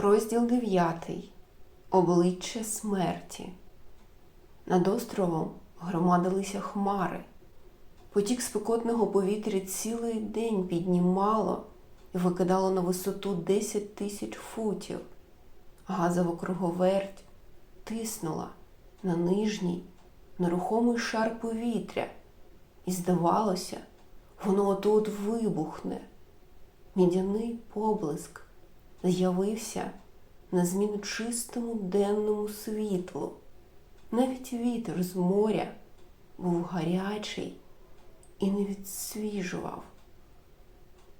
Розділ 9. Обличчя смерті. Над островом громадилися хмари. Потік спекотного повітря цілий день піднімало і викидало на висоту 10 тисяч футів. Газова круговерть тиснула на нижній нерухомий шар повітря, і здавалося, воно от-от вибухне. Мідяний поблиск з'явився на зміну чистому денному світлу. Навіть вітер з моря був гарячий і не відсвіжував.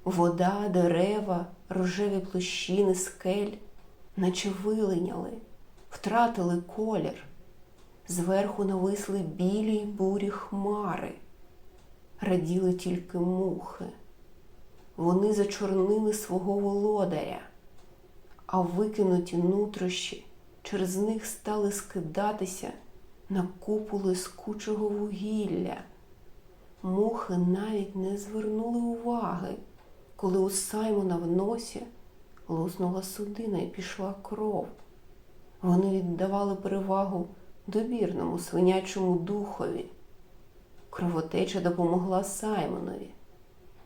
Вода, дерева, рожеві площини, скель, наче вилиняли, втратили колір. Зверху нависли білі й бурі хмари, раділи тільки мухи. Вони зачорнили свого володаря, а викинуті нутрощі через них стали скидатися на купу лискучого вугілля. Мухи навіть не звернули уваги, коли у Саймона в носі луснула судина і пішла кров. Вони віддавали перевагу добірному свинячому духові. Кровотеча допомогла Саймонові.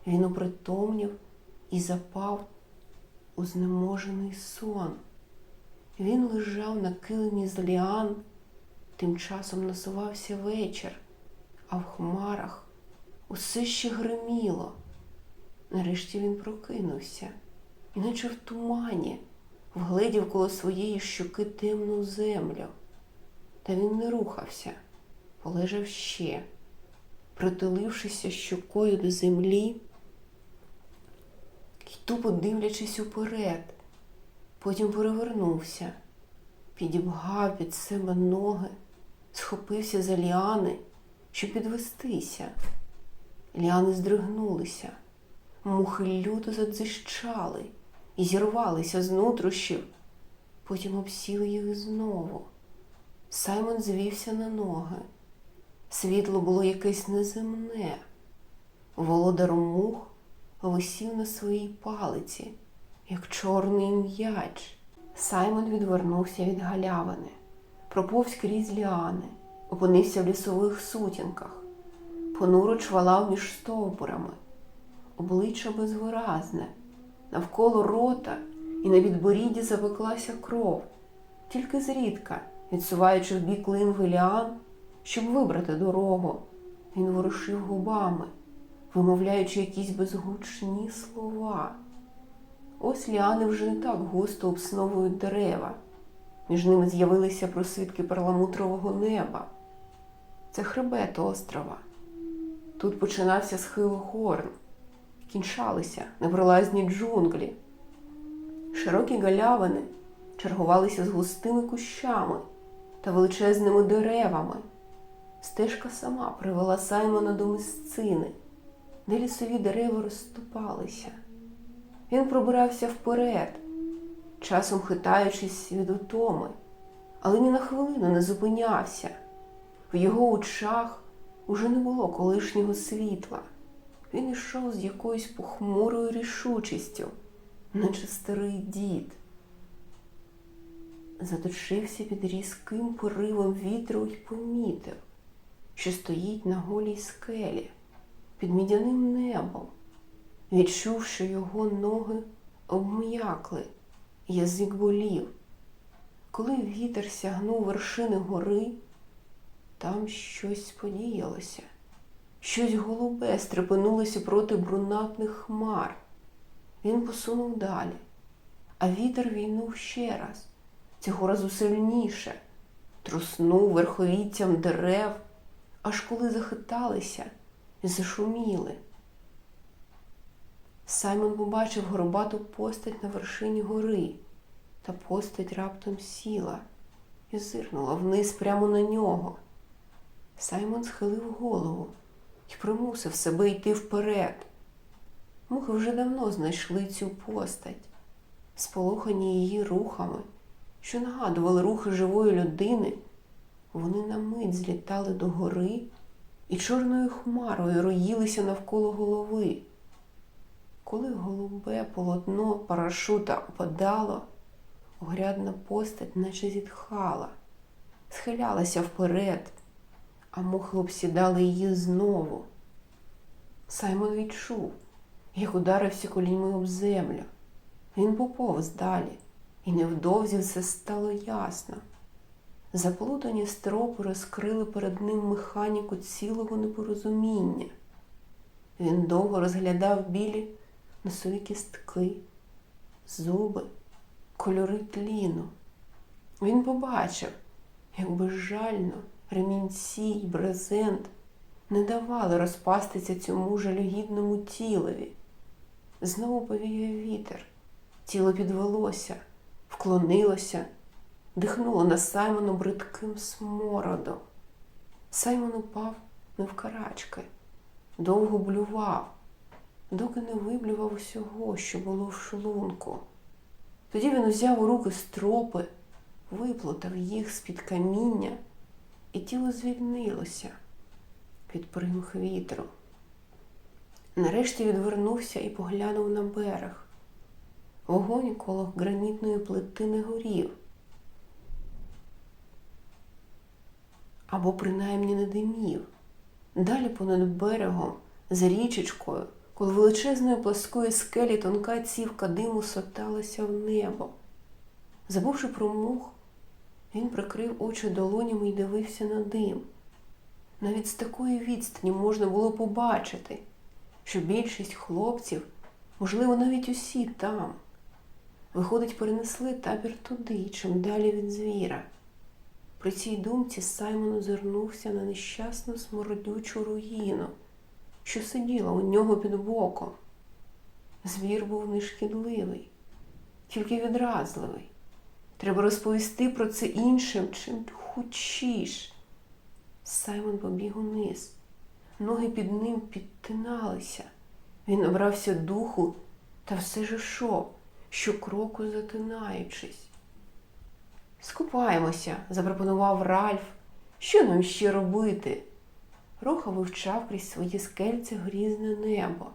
Він опритомнів і запав у знеможений сон. Він лежав на килимі з ліан, тим часом насувався вечір, а в хмарах усе ще гриміло. Нарешті він прокинувся, і наче в тумані вгледів коло своєї щоки темну землю. Та він не рухався, полежав ще, притулившися щокою до землі й тупо дивлячись уперед. Потім перевернувся, підібгав під себе ноги, схопився за ліани, щоб підвестися. Ліани здригнулися, мухи люто задзищали і зірвалися з нутрощів, потім обсіли їх знову. Саймон звівся на ноги. Світло було якесь неземне. Володар мух висів на своїй палиці, як чорний м'яч. Саймон відвернувся від галявини, проповз крізь ліани, опинився в лісових сутінках, понуро чвалав між стовбурами, обличчя безвиразне, навколо рота і на відборідді запеклася кров, тільки зрідка, відсуваючи в бік линви ліан, щоб вибрати дорогу, він ворушив губами вимовляючи якісь безгучні слова. Ось ліани вже не так густо обсновують дерева. Між ними з'явилися просвідки перламутрового неба. Це хребет острова. Тут починався схил горн, кінчалися непролазні джунглі. Широкі галявини чергувалися з густими кущами та величезними деревами. Стежка сама привела Саймона до місцини де лісові дерева розступалися. Він пробирався вперед, часом хитаючись від утоми, але ні на хвилину не зупинявся. В його очах уже не було колишнього світла. Він йшов з якоюсь похмурою рішучістю, наче старий дід. Заточився під різким поривом вітру й помітив, що стоїть на голій скелі під мідяним небом, відчув, що його ноги обм'якли, язик болів. Коли вітер сягнув вершини гори, там щось подіялося, щось голубе стрепенулося проти брунатних хмар. Він посунув далі, а вітер війнув ще раз, цього разу сильніше, труснув верховіттям дерев, аж коли захиталися зашуміли. Саймон побачив горбату постать на вершині гори, та постать раптом сіла і зирнула вниз прямо на нього. Саймон схилив голову і примусив себе йти вперед. Мухи вже давно знайшли цю постать, сполохані її рухами, що нагадували рухи живої людини, вони на мить злітали до гори і чорною хмарою роїлися навколо голови. Коли голубе полотно парашута опадало, огрядна постать наче зітхала, схилялася вперед, а мухи обсідали її знову. Саймон відчув, як ударився коліньми об землю. Він поповз далі, і невдовзі все стало ясно. Заплутані стропи розкрили перед ним механіку цілого непорозуміння. Він довго розглядав білі носові кістки, зуби, кольори тліну. Він побачив, як безжально ремінці й брезент не давали розпастися цьому жалюгідному тілові. Знову повіяв вітер, тіло підвелося, вклонилося, дихнуло на Саймону бридким смородом. Саймон упав навкарачки, довго блював, доки не виблював усього, що було в шлунку. Тоді він узяв у руки стропи, виплутав їх з-під каміння, і тіло звільнилося під примх вітру. Нарешті відвернувся і поглянув на берег. Вогонь коло гранітної плити не горів. Або принаймні не димів. Далі понад берегом, за річечкою, коли величезної пласкої скелі тонка цівка диму соталася в небо. Забувши про мух, він прикрив очі долонями і дивився на дим. Навіть з такої відстані можна було побачити, що більшість хлопців, можливо, навіть усі там, виходить, перенесли табір туди, чим далі від звіра. При цій думці Саймон озирнувся на нещасну смородючу руїну, що сиділа у нього під боком. Звір був нешкідливий, тільки відразливий. Треба розповісти про це іншим чим хучіш. Саймон побіг униз. Ноги під ним підтиналися. Він набрався духу та все ж ішов, щокроку затинаючись. Скупаємося, запропонував Ральф. Що нам ще робити? Роха вивчав крізь свої скельці грізне небо.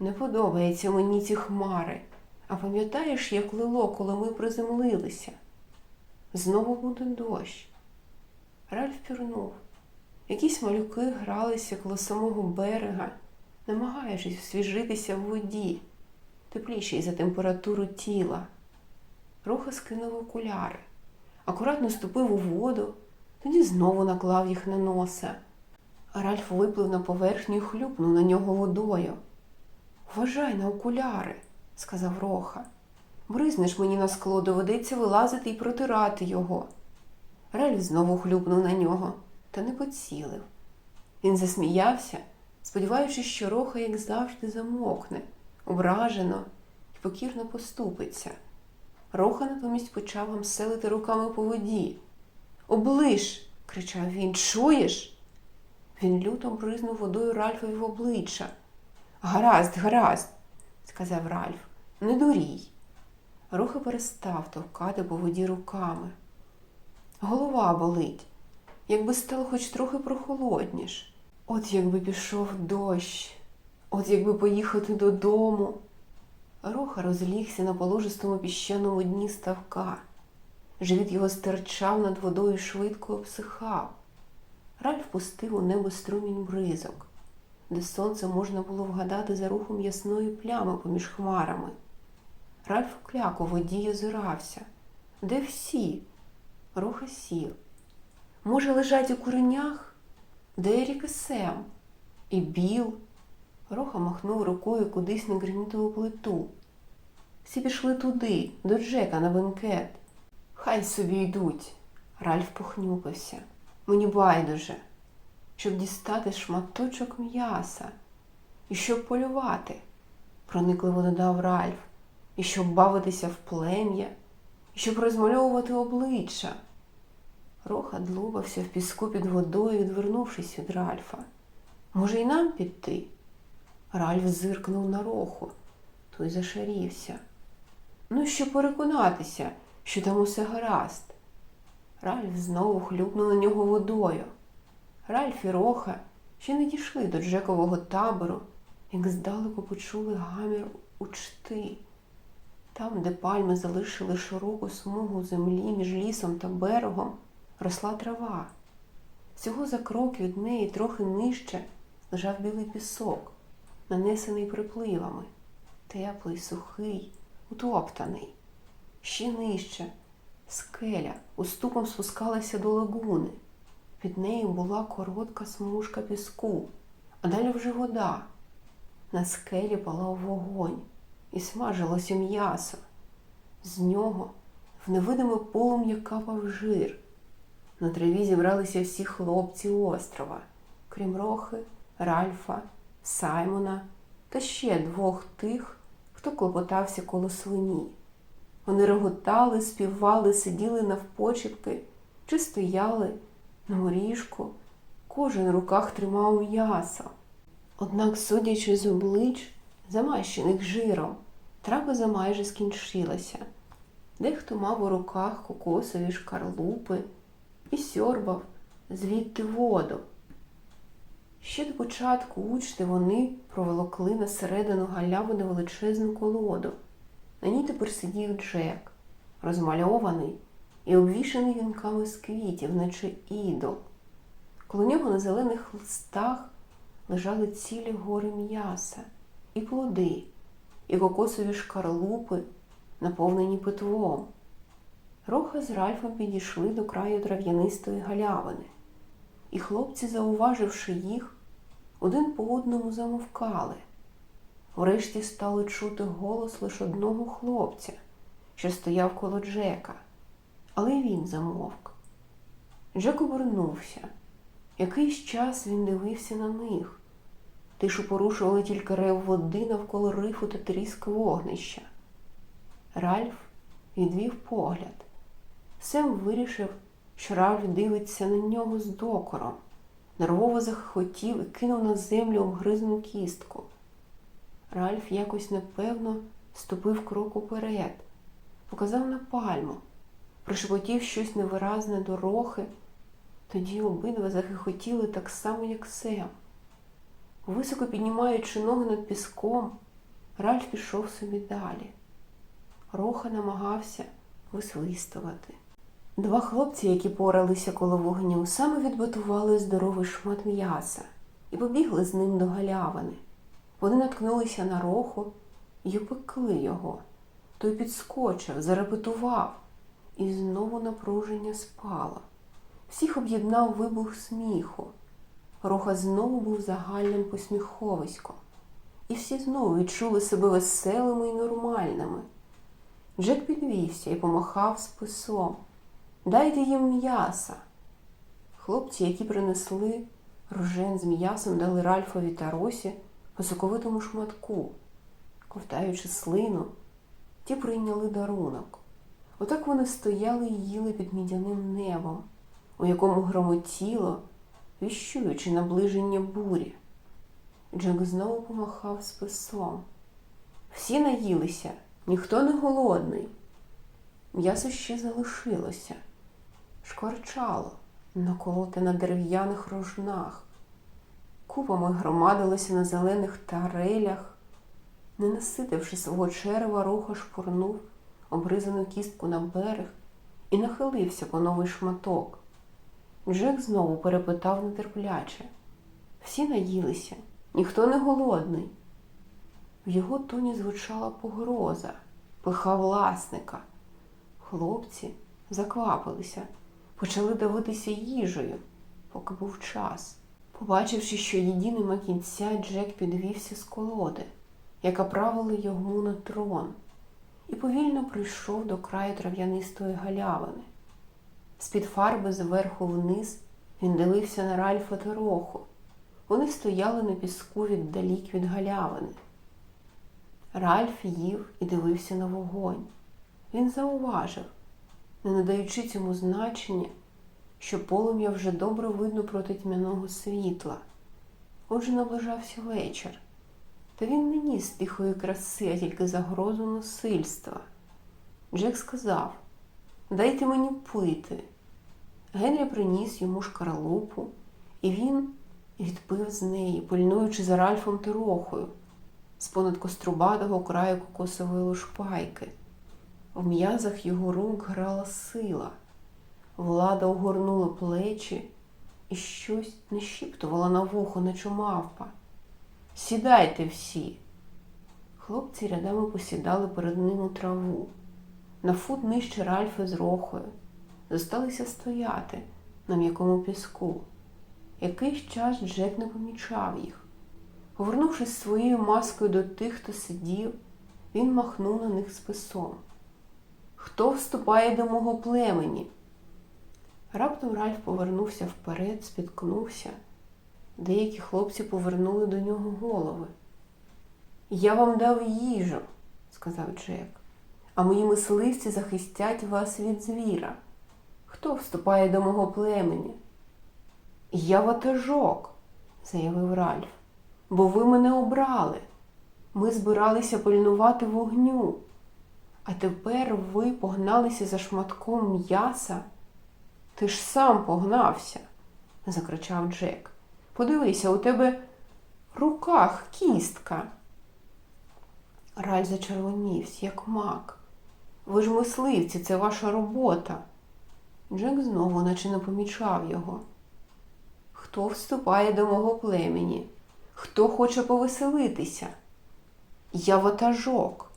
Не подобається мені ці хмари. А пам'ятаєш, як лило, коли ми приземлилися? Знову буде дощ. Ральф пірнув. Якісь малюки гралися коло самого берега, намагаючись освіжитися в воді, теплішій за температуру тіла. Роха скинув окуляри, акуратно ступив у воду, тоді знову наклав їх на носа. Ральф виплив на поверхню і хлюпнув на нього водою. Вважай на окуляри, сказав Роха. Бризнеш мені на скло, доведеться вилазити і протирати його. Ральф знову хлюпнув на нього, та не поцілив. Він засміявся, сподіваючись, що Роха, як завжди, замокне, ображено і покірно поступиться. Роха натомість почав гамселити руками по воді. Оближ. кричав він. Чуєш? Він люто бризнув водою Ральфові в обличчя. Гаразд, гаразд, сказав Ральф. Не дурій. Роха перестав товкати по воді руками. Голова болить, якби стало хоч трохи прохолодніш. От якби пішов дощ, от якби поїхати додому. Роха розлігся на положистому піщаному дні ставка. Живіт його стирчав над водою швидко обсихав. Ральф пустив у небо струмінь бризок, де сонце можна було вгадати за рухом ясної плями поміж хмарами. Ральф кляк у воді озирався. Де всі? Роха сів. Може, лежать у куренях? Де Ерік і Сем? І Біл? Роха махнув рукою кудись на гранітову плиту. Всі пішли туди, до Джека на бенкет. Хай собі йдуть. Ральф похнюпився. Мені байдуже, щоб дістати шматочок м'яса і щоб полювати, проникливо додав Ральф, і щоб бавитися в плем'я, і щоб розмальовувати обличчя. Роха длубався в піску під водою, відвернувшись від Ральфа. Може, й нам піти? Ральф зиркнув на роху, той зашарівся. Ну, щоб переконатися, що там усе гаразд. Ральф знову хлюпнув на нього водою. Ральф і Роха ще не дійшли до Джекового табору, як здалеку почули гамір учти. Там, де пальми залишили широку смугу землі між лісом та берегом, росла трава. Всього за крок від неї трохи нижче лежав білий пісок, нанесений припливами, теплий, сухий, утоптаний. Ще нижче скеля уступом спускалася до лагуни. Під нею була коротка смужка піску, а далі вже вода. На скелі палав вогонь і смажилося м'ясо. З нього в невидиме полум'я капав жир. На траві зібралися всі хлопці острова, крім Рохи, Ральфа, Саймона та ще двох тих, хто клопотався коло свині. Вони реготали, співали, сиділи навпочепки чи стояли на горішку, кожен в руках тримав м'ясо. Однак, судячи з облич, замащених жиром, трапеза майже скінчилася. Дехто мав у руках кокосові шкарлупи і сьорбав звідти воду. Ще до початку учти вони проволокли на середину галявини величезну колоду. На ній тепер сидів Джек, розмальований і обвішаний вінками з квітів, наче ідол. Коло нього на зелених листах лежали цілі гори м'яса, і плоди, і кокосові шкарлупи, наповнені питвом. Роха з Ральфом підійшли до краю трав'янистої галявини, і хлопці, зауваживши їх, один по одному замовкали. Врешті стали чути голос лише одного хлопця, що стояв коло Джека, але він замовк. Джек обернувся. Якийсь час він дивився на них. Тишу порушували тільки рев води навколо рифу та тріск вогнища. Ральф відвів погляд. Сем вирішив, що Ральф дивиться на нього з докором, нервово захотів і кинув на землю обгризну кістку. Ральф якось непевно ступив крок уперед, показав на пальму, прошепотів щось невиразне до Рохи. Тоді обидва захихотіли так само, як Сем. Високо піднімаючи ноги над піском, Ральф пішов собі далі. Роха намагався висвистувати. Два хлопці, які поралися коло вогню, саме відбутували здоровий шмат м'яса і побігли з ним до галявини. Вони наткнулися на роху і опекли його. Той підскочив, зарепетував, і знову напруження спало. Всіх об'єднав вибух сміху. Роха знову був загальним посміховиськом, і всі знову відчули себе веселими і нормальними. Джек підвівся і помахав списом. Дайте їм м'яса. Хлопці, які принесли рожен з м'ясом, дали Ральфові та Росі по соковитому шматку, ковтаючи слину, ті прийняли дарунок. Отак вони стояли і їли під мідяним небом, у якому громотіло, віщуючи наближення бурі. Джек знову помахав списом. Всі наїлися, ніхто не голодний. М'ясо ще залишилося, шкварчало, наколоте на дерев'яних рожнах, купами громадилося на зелених тарелях. Не наситивши свого черева, руха шпурнув обризану кістку на берег і нахилився по новий шматок. Джек знову перепитав нетерпляче. Всі наїлися, ніхто не голодний. В його тоні звучала погроза, пиха власника. Хлопці заквапилися, почали давитися їжею, поки був час. Побачивши, що їді нема кінця, Джек підвівся з колоди, яка правила йому на трон, і повільно прийшов до краю трав'янистої галявини. З-під фарби зверху вниз він дивився на Ральфа та Роху. Вони стояли на піску віддалік від галявини. Ральф їв і дивився на вогонь. Він зауважив, не надаючи цьому значення, що полум'я вже добре видно проти тьмяного світла. Отже, наближався вечір, та він не ніс тихої краси, а тільки загрозу насильства. Джек сказав Дайте мені пити. Генрі приніс йому шкаралупу, і він відпив з неї, пильнуючи за Ральфом та Рохою з понад кострубатого краю кокосової лушпайки. В м'язах його рук грала сила. Влада огорнула плечі і щось нашіптувала на вухо, наче мавпа. Сідайте всі. Хлопці рядами посідали перед ним у траву. На фут нижче Ральфа з Рохою. Зосталися стояти на м'якому піску. Якийсь час Джек не помічав їх. Повернувшись своєю маскою до тих, хто сидів, він махнув на них списом. Хто вступає до мого племені? Раптом Ральф повернувся вперед, спіткнувся. Деякі хлопці повернули до нього голови. Я вам дав їжу, сказав Джек, а мої мисливці захистять вас від звіра. Хто вступає до мого племені? Я ватажок, заявив Ральф, бо ви мене обрали. Ми збиралися пильнувати вогню. А тепер ви погналися за шматком м'яса. Ти ж сам погнався, закричав Джек. Подивися, у тебе в руках кістка. Раль зачервонівся, як мак. Ви ж мисливці, це ваша робота. Джек знову наче не помічав його. Хто вступає до мого племені? Хто хоче повеселитися? Я ватажок.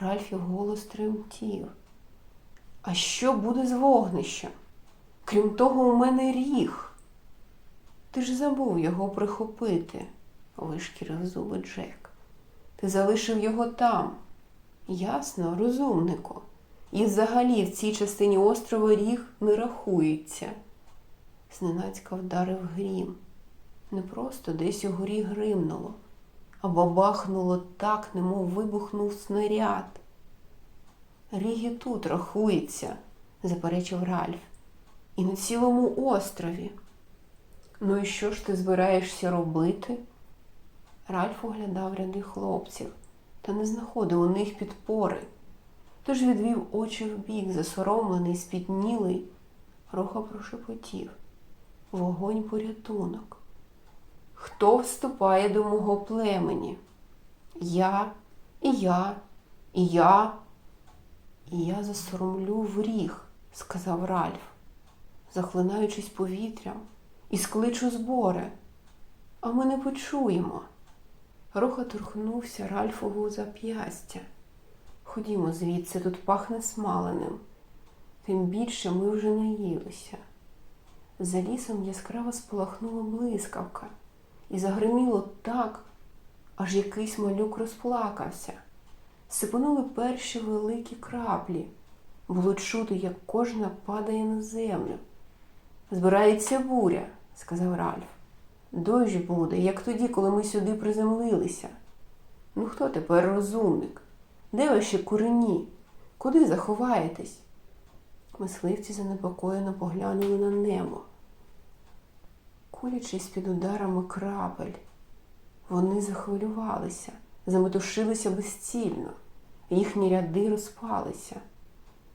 Ральфів голос тремтів. А що буде з вогнищем? Крім того, у мене ріг. Ти ж забув його прихопити, вишкірив зуби Джек. Ти залишив його там. Ясно, розумнику. І взагалі в цій частині острова ріг не рахується. Зненацька вдарив грім. Не просто десь горі гримнуло, а бабахнуло так, немов вибухнув снаряд. Ріг і тут рахується, заперечив Ральф. І на цілому острові. Ну і що ж ти збираєшся робити? Ральф оглядав ряди хлопців та не знаходив у них підпори. Тож відвів очі вбік, засоромлений, спітнілий, роха прошепотів. Вогонь порятунок. Хто вступає до мого племені? Я, і я, і я, і я засоромлю в ріг, сказав Ральф, захлинаючись повітрям, і скличу збори. А ми не почуємо. Роха торкнувся Ральфову зап'ястя. Ходімо звідси, тут пахне смаленим. Тим більше ми вже наїлися. За лісом яскраво спалахнула блискавка і загриміло так, аж якийсь малюк розплакався. Сипонули перші великі краплі. Було чути, як кожна падає на землю. Збирається буря, сказав Ральф. Дощ буде, як тоді, коли ми сюди приземлилися. Ну хто тепер розумник? Де ваші курені? Куди заховаєтесь? Мисливці занепокоєно поглянули на небо, кулячись під ударами крапель. Вони захвилювалися, заметушилися безцільно, їхні ряди розпалися.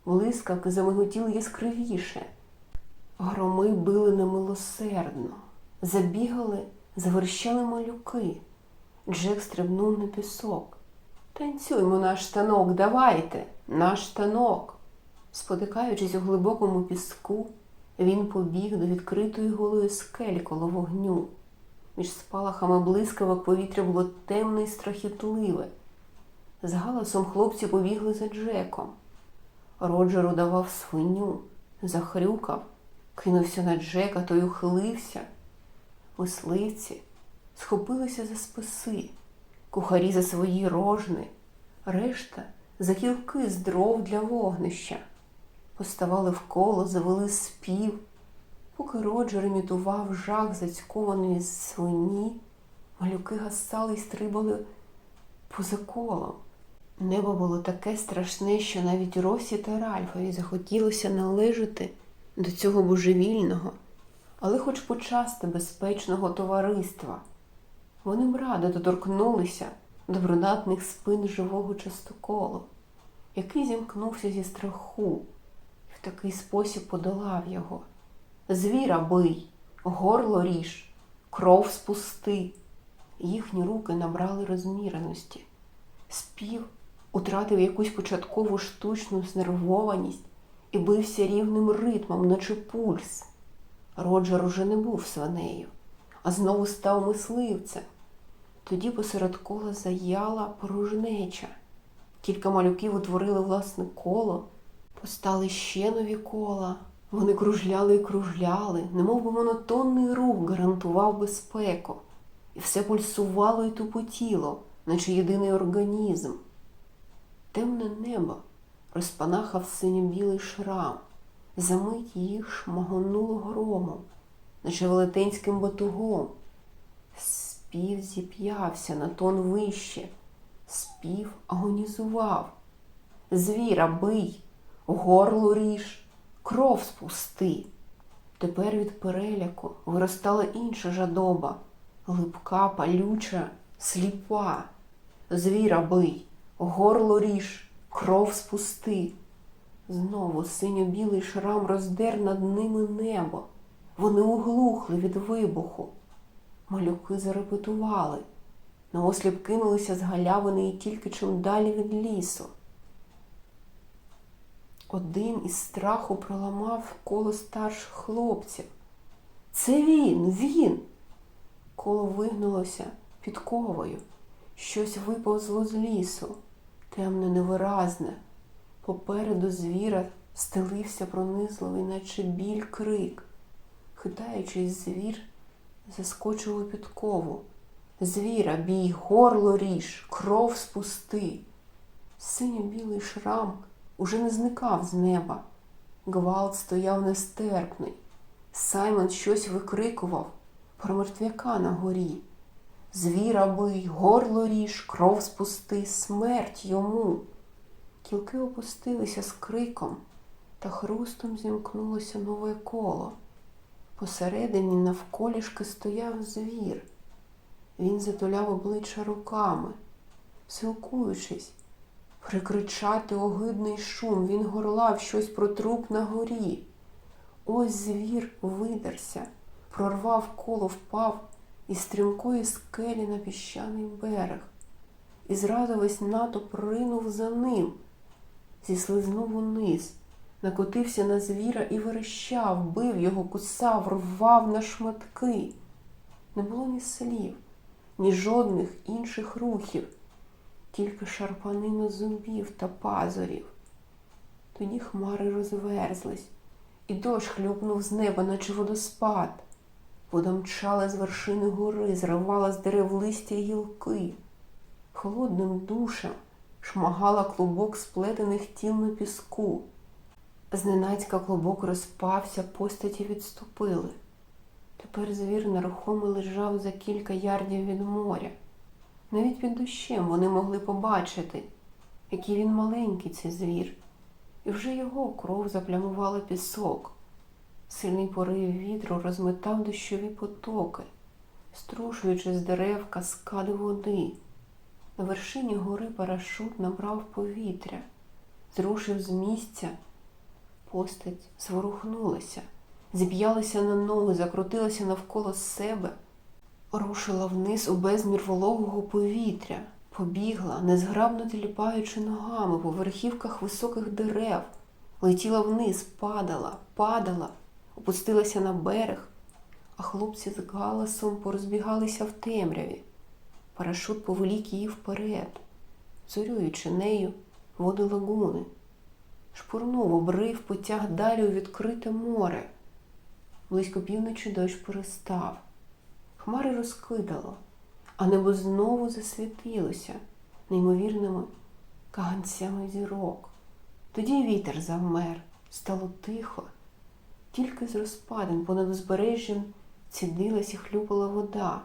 Блискавки замиготіли яскравіше. Громи били немилосердно, забігали, заверщали малюки. Джек стрибнув на пісок. Танцюймо наш танок, давайте, наш танок. Спотикаючись у глибокому піску, він побіг до відкритої голої скелі коло вогню. Між спалахами блискавок повітря було темне і страхітливе. З галасом хлопці побігли за Джеком. Роджер удавав свиню, захрюкав, кинувся на Джека, той ухилився. Мисливці схопилися за списи, кухарі за свої рожни, решта за кілки з дров для вогнища. Поставали в коло, завели спів. Поки Роджер імітував жах зацькованої свині, малюки гасали й стрибали поза колом. Небо було таке страшне, що навіть Росі та Ральфові захотілося належати до цього божевільного, але хоч почасти безпечного товариства. Вони б радо доторкнулися до брунатних спин живого частоколу, який зімкнувся зі страху такий спосіб подолав його. Звіра бий, горло ріж, кров спусти. Їхні руки набрали розміреності. Спів утратив якусь початкову штучну знервованість і бився рівним ритмом, наче пульс. Роджер уже не був свинею, а знову став мисливцем. Тоді посеред кола заяла порожнеча. Кілька малюків утворили власне коло, постали ще нові кола. Вони кружляли і кружляли, немов би монотонний рух гарантував безпеку, і все пульсувало і тупотіло, наче єдиний організм. Темне небо розпанахав синьо-білий шрам, замить їх шмагонуло громом, наче велетенським батугом. Спів зіп'явся на тон вище, спів агонізував. Звіра бий, горло ріж, кров спусти. Тепер від переляку виростала інша жадоба, липка, палюча, сліпа. Звіра бий, горло ріж, кров спусти. Знову синьо-білий шрам роздер над ними небо. Вони углухли від вибуху. Малюки зарепетували, наосліп кинулися з галявини і тільки чим далі від лісу. Один із страху проламав коло старших хлопців. Це він, він. Коло вигнулося під ковою. Щось виповзло з лісу, темне, невиразне. Попереду звіра стелився пронизливий, наче біль крик. Хитаючись, звір заскочив у підкову. Звіра, бій, горло ріж, кров спусти. Синьо-білий шрам уже не зникав з неба. Гвалт стояв нестерпний. Саймон щось викрикував про мертвяка на горі. Звіра бий, горло ріж, кров спусти, смерть йому. Кілки опустилися з криком, та хрустом зімкнулося нове коло. Посередині навколішки стояв звір. Він затуляв обличчя руками, силкуючись, прикричати огидний шум, він горлав щось про труп на горі. Ось звір видерся, прорвав коло, впав із стрімкої скелі на піщаний берег. І зразу весь натовп ринув за ним, зіслизнув униз, накотився на звіра і верещав, бив його, кусав, рвав на шматки. Не було ні слів, ні жодних інших рухів, тільки шарпанина зубів та пазурів. Тоді хмари розверзлись, і дощ хлюпнув з неба, наче водоспад. Вода мчала з вершини гори, зривала з дерев листя гілки. Холодним душем шмагала клубок сплетених тіл на піску. Зненацька клубок розпався, постаті відступили. Тепер звір нерухомо лежав за кілька ярдів від моря. Навіть під дощем вони могли побачити, який він маленький цей звір, і вже його кров заплямувала пісок. Сильний порив вітру розметав дощові потоки, струшуючи з дерев каскади води. На вершині гори парашут набрав повітря, зрушив з місця. Постать зворухнулася, зіп'ялася на ноги, закрутилася навколо себе, рушила вниз у безмір вологого повітря, побігла, незграбно тіліпаючи ногами по верхівках високих дерев, летіла вниз, падала, падала, опустилася на берег, а хлопці з галасом порозбігалися в темряві. Парашут повелік її вперед, зорюючи нею води лагуни. Шпурнув, обрив, потяг далі у відкрите море. Близько півночі дощ перестав. Хмари розкидало, а небо знову засвітилося неймовірними каганцями зірок. Тоді вітер завмер, стало тихо, тільки з розпадин понад узбережжям цідилась і хлюпала вода,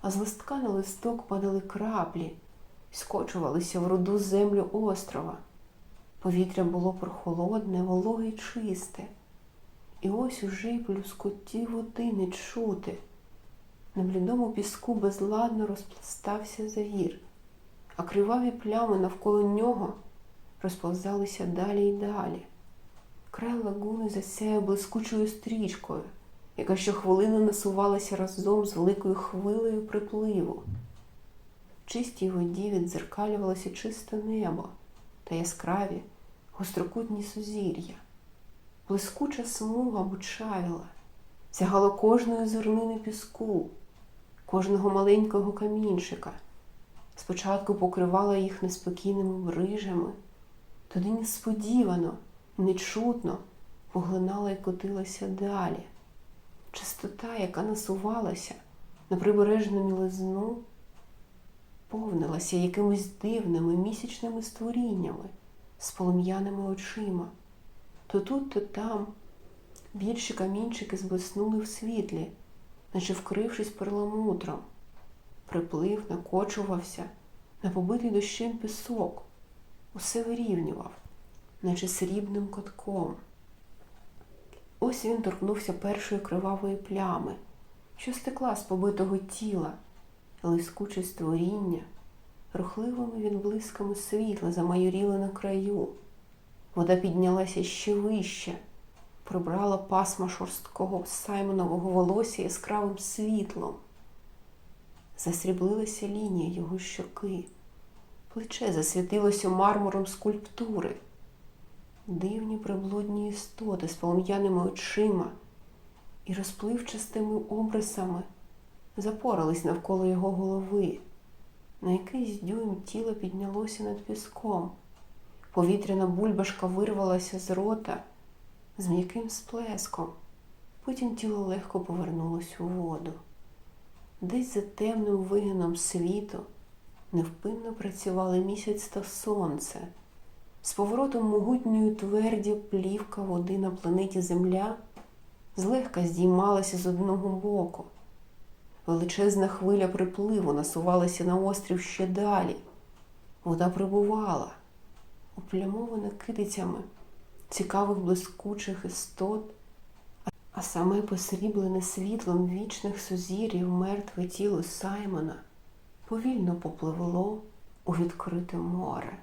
а з листка на листок падали краплі, скочувалися в руду землю острова. Повітря було прохолодне, вологе й чисте, і ось уже й плюскоті води не чути. На блідому піску безладно розпластався завір, а криваві плями навколо нього розповзалися далі й далі. Край лагуни засяяв блискучою стрічкою, яка щохвилини насувалася разом з великою хвилею припливу. В чистій воді віддзеркалювалося чисте небо та яскраві гострокутні сузір'я. Блискуча смуга бучавіла, сягала кожної зернини піску, кожного маленького камінчика. Спочатку покривала їх неспокійними брижами, тоді несподівано, нечутно поглинала і котилася далі. Чистота, яка насувалася на прибережну мілизну, повнилася якимись дивними місячними створіннями з полум'яними очима. То тут, то там більші камінчики зблиснули в світлі, наче вкрившись перламутром. Приплив, накочувався на побитий дощем пісок, усе вирівнював, наче срібним котком. Ось він торкнувся першої кривавої плями, що стекла з побитого тіла, лискуче створіння, рухливими відблисками світла замайоріли на краю. Вода піднялася ще вище, прибрала пасма шорсткого саймонового волосся яскравим світлом. Засріблилася лінія його щоки, плече засвітилося мармуром скульптури. Дивні приблудні істоти з полум'яними очима і розпливчастими обрисами запорались навколо його голови. На якийсь дюйм тіло піднялося над піском. Повітряна бульбашка вирвалася з рота з м'яким сплеском. Потім тіло легко повернулось у воду. Десь за темним вигином світу невпинно працювали місяць та сонце. З поворотом могутньої тверді плівка води на планеті Земля злегка здіймалася з одного боку. Величезна хвиля припливу насувалася на острів ще далі. Вода прибувала, оплямована китицями цікавих блискучих істот, а саме посріблене світлом вічних сузір'їв мертве тіло Саймона повільно попливло у відкрите море.